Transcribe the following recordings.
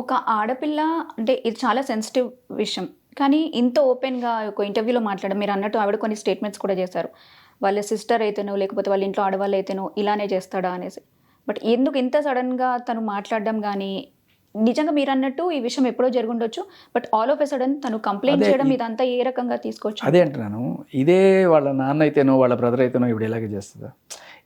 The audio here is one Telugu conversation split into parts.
ఒక ఆడపిల్ల అంటే ఇది చాలా సెన్సిటివ్ విషయం. కానీ ఇంత ఓపెన్గా ఒక ఇంటర్వ్యూలో మాట్లాడడం మీరు అన్నట్టు ఆవిడ కొన్ని స్టేట్మెంట్స్ కూడా చేశారు. వాళ్ళ సిస్టర్ అయితేనో లేకపోతే వాళ్ళ ఇంట్లో ఆడవాళ్ళు అయితేనో ఇలానే చేస్తాడా అనేసి. బట్ ఎందుకు ఇంత సడన్గా తను మాట్లాడడం కానీ నిజంగా మీరు అన్నట్టు ఈ విషయం ఎప్పుడో జరుగుండొచ్చు but all of a sudden తను కంప్లైంట్ చేయడం ఇదంతా ఏ రకంగా తీసుకోవచ్చు అదే అంటున్నాను. ఇదే వాళ్ళ నాన్న అయితేనో వాళ్ళ బ్రదర్ అయితేనో ఇప్పుడు ఇలాగే చేస్తుందా?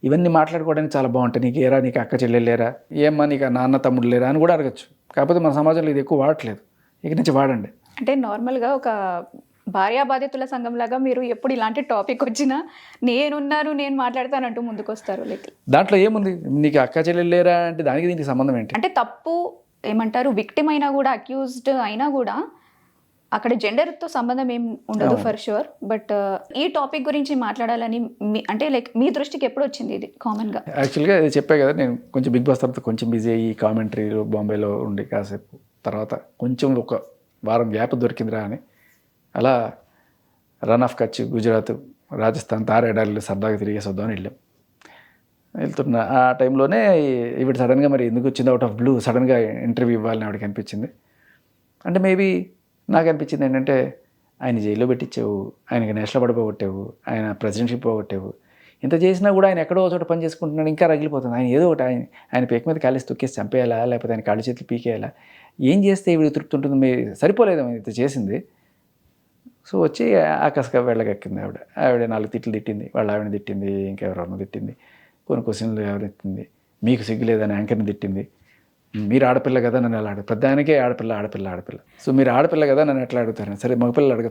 ఇవన్నీ మాట్లాడుకోవడానికి చాలా బాగుంటాయి. నీకు ఏరా నీకు అక్క చెల్లెలు లేరా? ఏమ్మా నీకు నాన్న తమ్ముడు లేరా అని కూడా అడగచ్చు. కాకపోతే మన సమాజంలో ఇది ఎక్కువ వాడట్లేదు. ఇక నుంచి వాడండి. అంటే నార్మల్గా ఒక భార్యా బాధితుల సంఘం లాగా మీరు ఎప్పుడు ఇలాంటి టాపిక్ వచ్చినా నేనున్నాను నేను మాట్లాడతానంటూ ముందుకు వస్తారు లైక్ దాంట్లో ఏముంది? నీకు అక్క చెల్లెలు లేరా అంటే దానికి దీనికి సంబంధం ఏంటి? అంటే తప్పు ఏమంటారు? విక్టిమ్ అయినా కూడా అక్యూజ్డ్ అయినా కూడా అక్కడ జెండర్తో సంబంధం ఏం ఉండదు. ఫర్ షూర్ బట్ ఈ టాపిక్ గురించి మాట్లాడాలని మీ- అంటే లైక్ మీ దృష్టికి ఎప్పుడు వచ్చింది ఇది కామన్గా యాక్చువల్గా ఇది చెప్పే కదా నేను కొంచెం బిగ్ బాస్ తర్వాత కొంచెం బిజీ అయ్యి కామెంటరీలో బాంబేలో ఉండి కాసేపు తర్వాత కొంచెం ఒక వారం గ్యాప్ దొరికిందిరా అని. అలా రన్ ఆఫ్ కచ్ గుజరాత్ రాజస్థాన్ తారేడాలు సరదాగా తిరిగేసి వద్దామని వెళ్ళాం. వెళ్తున్న ఆ టైంలోనే ఈవిడ సడన్గా మరి ఎందుకు వచ్చింది అవుట్ ఆఫ్ బ్లూ సడన్గా ఇంటర్వ్యూ ఇవ్వాలని ఆవిడకి అనిపించింది. అంటే మేబీ నాకు అనిపించింది ఏంటంటే ఆయన జైల్లో పెట్టించావు ఆయనకి నేషనల్ పడిపోగొట్టావు ఆయన ప్రెసిడెన్షిప్ పోగొట్టావు. ఇంత చేసినా కూడా ఆయన ఎక్కడో చోట పని చేసుకుంటున్నాడు ఇంకా రగిలిపోతుంది. ఆయన ఏదో ఒకటి ఆయన ఆయన పేక మీద కాలేసి తొక్కేసి చంపేయాలా లేకపోతే ఆయన కాళ్ళు చేతులు పీకేయాలా? ఏం చేస్తే ఇవి తృప్తి ఉంటుంది మీ సరిపోలేదు ఇంత చేసింది. సో వచ్చి ఆకాశగా వెళ్ళగక్కింది ఆవిడ. ఆవిడ నాలుగు తిట్లు తిట్టింది. వాళ్ళ ఆవిడని తిట్టింది ఇంకెవరెవరిని తిట్టింది. కొన్ని క్వశ్చన్లు ఎవరు తిట్టింది. మీకు సిగ్గు లేదని యాంకర్ని తిట్టింది. మీరు ఆడపిల్ల కదా నన్ను ఎలా అడుగు పెద్ద ఆయనకే ఆడపిల్ల ఆడపిల్ల ఆడపిల్ల. సో మీరు ఆడపిల్ల కదా నన్ను ఎట్లా అడుగుతారు సరే మగపిల్లలు అడగచ్చు.